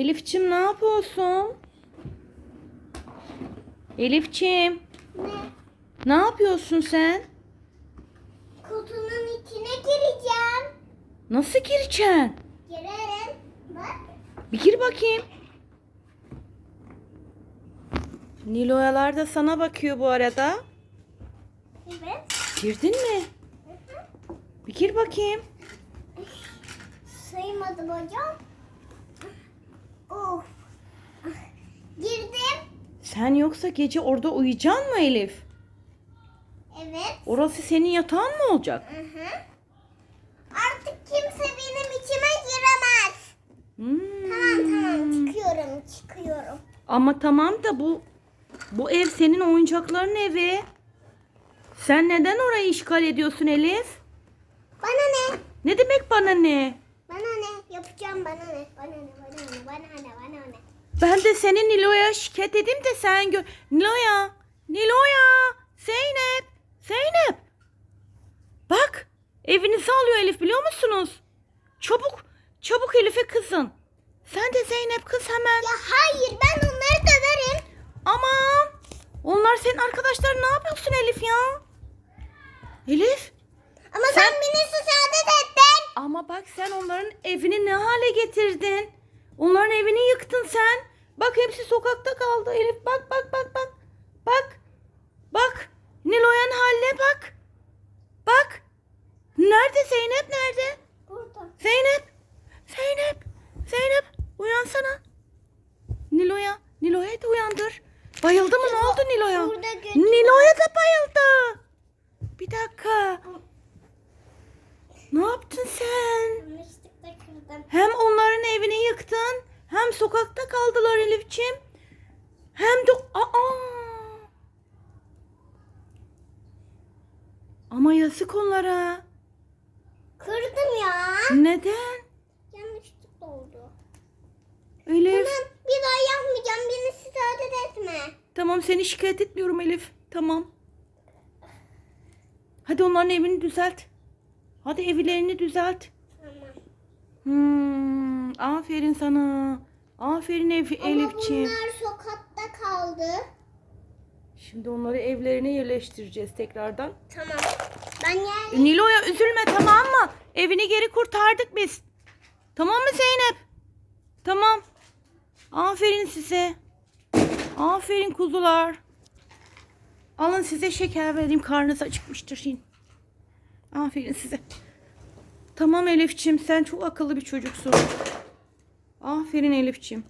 Elifçim ne yapıyorsun? Elifçim Ne? ne yapıyorsun sen? Kutunun içine gireceğim. Nasıl gireceksin? Girerim. Bak. Bir gir bakayım. Niloyalar da sana bakıyor bu arada. Evet. Girdin mi? Bir gir bakayım. Saymadım hocam. Sen yoksa gece orada uyuyacaksın mı Elif? Evet. Orası senin yatağın mı olacak? Hı hı. Artık kimse benim içime giremez. Hmm. Tamam tamam çıkıyorum çıkıyorum. Ama tamam da bu bu ev senin oyuncakların evi. Sen neden orayı işgal ediyorsun Elif? Bana ne? Ne demek bana ne? Bana ne? Yapacağım bana ne? Bana ne? Bana ne? Bana ne? Bana ne? Ben de seni Nilo'ya şikayet edeyim de sen gör. Nilo'ya, Nilo'ya, Zeynep, Zeynep. Bak, evinizi alıyor Elif biliyor musunuz? Çabuk, çabuk Elif'e kızın. Sen de Zeynep kız hemen. Ya hayır ben onları döverim. Aman, onlar senin arkadaşlar ne yapıyorsun Elif ya? Elif, Ama sen, beni saadet ettin. ama bak sen onların evini ne hale getirdin? Onların evini yıktın sen. Bak hepsi sokakta kaldı Elif. Bak bak bak bak. Bak. Bak. Nilo'yan haline bak. Bak. Nerede Zeynep nerede? Burada. Zeynep. Zeynep. Zeynep. Uyansana. Nilo'ya. Nilo'ya da uyandır. Bayıldı mı? Ne oldu Nilo'ya? Nilo'ya da bayıldı. Bir dakika. Ne yaptın sen? Hem onların evini yıktın, hem sokakta kaldılar Elifçim. Hem de aa. Ama yazık onlara. Kırdım ya. Neden? Yanlışlıkla oldu. Elif. Tamam bir daha yapmayacağım. Beni saadet etme. Tamam seni şikayet etmiyorum Elif. Tamam. Hadi onların evini düzelt. Hadi evlerini düzelt. Tamam. Hmm, aferin sana. Aferin Elif, Elifçim. bunlar sokakta kaldı. Şimdi onları evlerine yerleştireceğiz tekrardan. Tamam. Ben yani Nilo'ya üzülme tamam mı? Evini geri kurtardık biz. Tamam mı Zeynep? Tamam. Aferin size. Aferin kuzular. Alın size şeker vereyim. Karnınız acıkmıştır şimdi. Aferin size. Tamam Elifçim sen çok akıllı bir çocuksun. Aferin Elifçim.